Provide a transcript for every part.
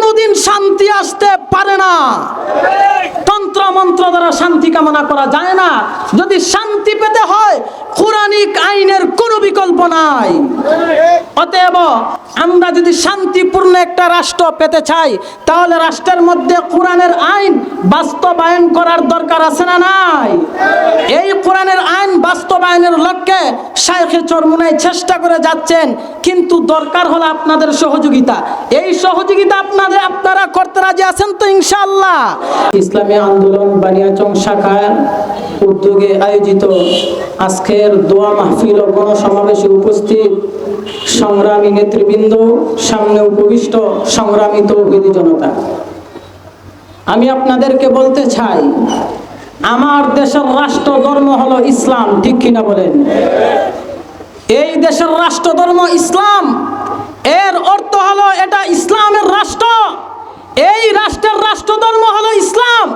কোনোদিন শান্তি আসতে পারে না। তন্ত্র মন্ত্র দ্বারা শান্তি কামনা করা যায় না। যদি শান্তি পেতে হয়, কোরআনিক আইনের কোনো বিকল্প নাই। অতএব আমরা যদি শান্তিপূর্ণ একটা রাষ্ট্র পেতে চাই, তাহলে রাষ্ট্রের মধ্যে কোরআনের আইন বাস্তবায়ন করার দরকার আছে না নাই? এই কোরআনের আইন বাস্তবায়নের লক্ষ্যে শাইখে চরমুনাই চেষ্টা করে যাচ্ছেন, কিন্তু দরকার হলো আপনাদের সহযোগিতা। এই সহযোগিতা আপনাদের, আপনারা করতে রাজি আছেন তো ইনশাআল্লাহ? ইসলামী আন্দোলন বানিয়াচং শাখার উদ্যোগে আয়োজিত আজকের দোয়া মাহফিল ও গণসমাবেশে উপস্থিত সংগ্রামী নেতৃবৃন্দ সামনে উপবিষ্ট সংগ্রামী তৌহিদি জনতা। আমি আপনাদেরকে বলতে চাই, আমার দেশের রাষ্ট্র ধর্ম হলো ইসলাম, ঠিক কিনা বলেন? এই দেশের রাষ্ট্র ধর্ম ইসলাম, এর অর্থ হলো এটা ইসলামের রাষ্ট্র এই রাষ্ট্রের রাষ্ট্র ধর্ম হলো ইসলাম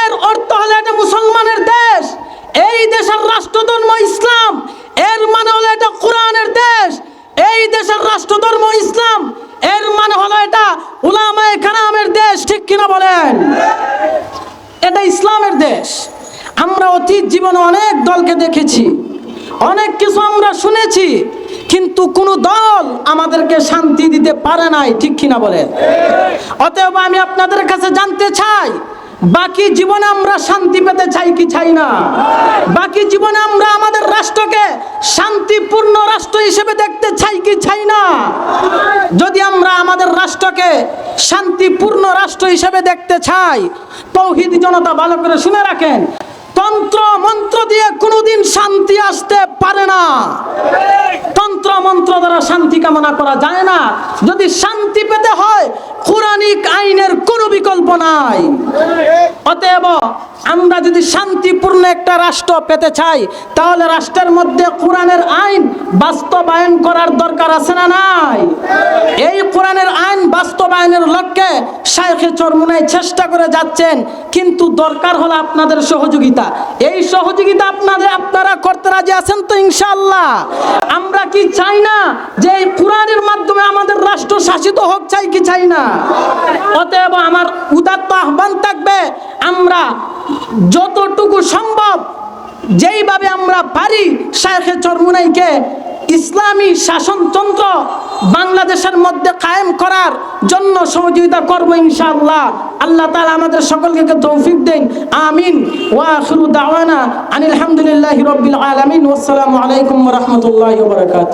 এর অর্থ হলো এটা মুসলমানের দেশ এই দেশের রাষ্ট্র ধর্ম ইসলাম এর মানে হলো এটা কোরআনের দেশ এই দেশের রাষ্ট্র ধর্ম ইসলাম এর মানে হলো এটা উলামায়ে কারামের দেশ ঠিক কিনা বলেন এটা ইসলামের দেশ আমরা অতীত জীবনে অনেক দলকে দেখেছি, অনেক কিছু আমরা শুনেছি, কিন্তু কোন দল আমাদেরকে শান্তি দিতে পারে নাই, ঠিক কিনা বলে? অতএব আমি আপনাদের কাছে জানতে চাই, বাকি জীবনে আমরা শান্তি পেতে চাই কি চাই না? বাকি জীবনে আমরা আমাদের রাষ্ট্রকে শান্তিপূর্ণ রাষ্ট্র হিসেবে দেখতে চাই কি চাই না? যদি আমরা আমাদের রাষ্ট্রকে শান্তিপূর্ণ রাষ্ট্র হিসেবে দেখতে চাই, তৌহিদ জনতা ভালো করে শুনে রাখেন তন্ত্র মন্ত্র দিয়ে কোনোদিন শান্তি আসতে পারে না। তন্ত্র মন্ত্র দ্বারা শান্তি কামনা করা যায় না। যদি শান্তি পেতে হয় কোনো বিকল্প নাই। অতএব আমরা যদি শান্তিপূর্ণ একটা রাষ্ট্র পেতে চাই, তাহলে রাষ্ট্রের মধ্যে কোরআনের আইন বাস্তবায়ন করার দরকার আছে না নাই? এই কোরআনের আইন বাস্তবায়নের লক্ষ্যে শাইখে চরমুনাই চেষ্টা করে যাচ্ছেন, কিন্তু দরকার হলো আপনাদের সহযোগিতা। এই সহযোগিতা আপনাদের, আপনারা করতে রাজি আছেন তো ইনশাআল্লাহ? আমরা কি চাই না যে এই কোরআনের মাধ্যমে আমাদের শাসিত হোক চাই কি চাই না? অতএব আমার উদাত্ত আহ্বান থাকবে, আমরা যতটুকু সম্ভব যেইভাবে আমরা পারি শাইখে চরমুনাইকে ইসলামী শাসনতন্ত্র বাংলাদেশের মধ্যে কায়েম করার জন্য সহযোগিতা করব ইনশাআল্লাহ। আল্লাহ তাআলা আমাদের সকলকে তৌফিক দেন। আমিন। ওয়া আখিরু দাওয়ানা আনিল হামদুলিল্লাহি রাব্বিল আলামিন। ওয়াসসালামু আলাইকুম রাহমাতুল্লাহি বারাকাতুহু।